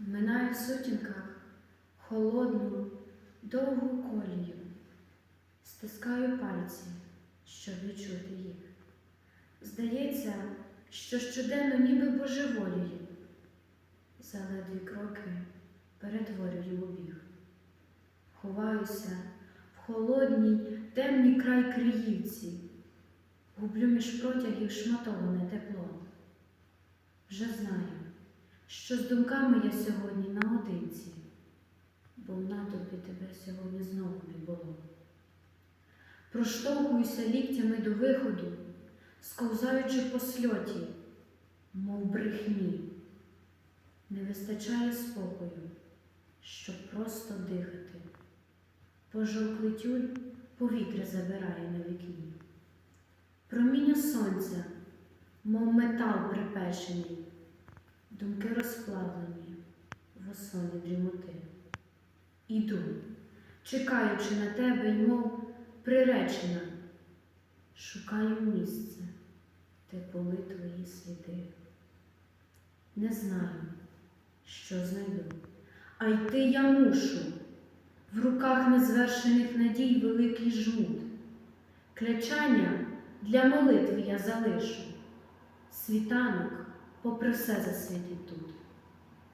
Минаю в сутінках холодну, довгу колію, стискаю пальці, щоб відчути їх. Здається, що щоденно ніби божеволію, за ледві кроки перетворюю у біг. Ховаюся в холодній, темній край Криївці, гублю між протягів шматоване тепло. Вже знаю, що з думками я сьогодні наодинці, бо в натовпі тебе сьогодні знову не було. Проштовхуюся ліктями до виходу, сковзаючи по сльоті, мов брехні. Не вистачає спокою, щоб просто дихати. Пожовклий тюль повітря забирає на вікні. Проміння сонця, мов метал припечений, думки розплавлені в осоні дрімоти. Іду, чекаючи на тебе, й мов приречена, шукаю місце, де були твої сліди. Не знаю, що знайду, а йти я мушу. В руках незвершених надій великий жмут. Клячання для молитви я залишу. Світанок, poprosila za Světý Duch.